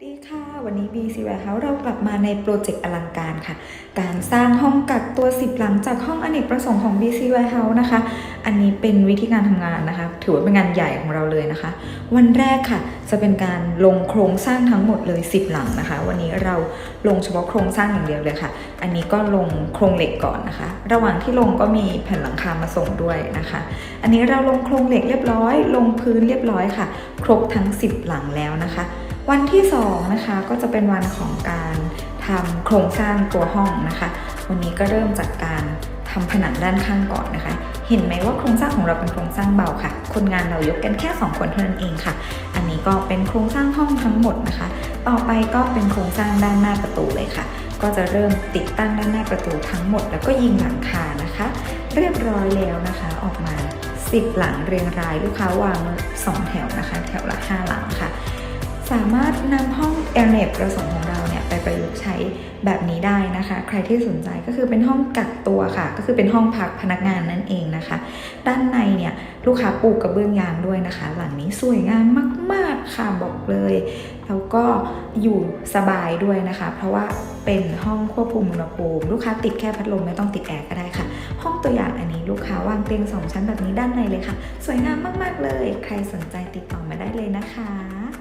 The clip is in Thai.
สวัสดีค่ะ วันนี้ BC Warehouse เรากลับมาในโปรเจกต์อลังการค่ะ การสร้างห้องกักตัว 10 หลังจากห้องอเนกประสงค์ของ BC Warehouse นะคะ อันนี้เป็นวิธีการทำงานนะคะ ถือว่าเป็นงานใหญ่ของเราเลยนะคะ วันแรกค่ะ จะเป็นการลงโครงสร้างทั้งหมดเลย 10 หลังนะคะ วันนี้เราลงเฉพาะโครงสร้างอย่างเดียวเลยค่ะ อันนี้ก็ลงโครงเหล็กก่อนนะคะ ระหว่างที่ลงก็มีแผ่นหลังคามาส่งด้วยนะคะ อันนี้เราลงโครงเหล็กเรียบร้อย ลงพื้นเรียบร้อยค่ะ ครบทั้ง 10 หลังแล้วนะคะ วันที่2นะคะก็จะเป็นวันของการทำโครงสร้างตัวห้องนะคะ วันนี้ก็เริ่มจากการทำผนังด้านข้างก่อนนะคะ เห็นไหมว่าโครงสร้างของเราเป็นโครงสร้างเบาค่ะ คนงานเรายกกันแค่ 2 คนเท่านั้นเองค่ะ อันนี้ก็เป็นโครงสร้างห้องทั้งหมดนะคะ ต่อไปก็เป็นโครงสร้างด้านหน้าประตูเลยค่ะ ก็จะเริ่มติดตั้งด้านหน้าประตูทั้งหมด แล้วก็ยิงหลังคานะคะ เรียบร้อยแล้วนะคะ ออกมา 10 หลังเรียงรายลูกค้าวางสองแถวนะคะ สามารถนำห้องแอร์เนตประสงค์ของเราเนี่ยไปประยุกต์ใช้แบบนี้ได้นะคะ ใครที่สนใจก็คือเป็นห้องกักตัวค่ะ ก็คือเป็นห้องพักพนักงานนั่นเองนะคะ ด้านในเนี่ยลูกค้าปลูกกระเบื้องยางด้วยนะคะ หลังนี้สวยงามมาก ๆค่ะบอกเลยแล้วก็อยู่สบายด้วยนะคะ เพราะว่าเป็นห้องควบคุมอุณหภูมิลูกค้าติดแค่พัดลมไม่ต้องติดแอร์ก็ได้ค่ะ ห้องตัวอย่างอันนี้ลูกค้าวางเตียงสองชั้นแบบนี้ด้านในเลยค่ะ สวยงามมาก ๆ เลย ใครสนใจติดต่อมาได้เลยนะคะ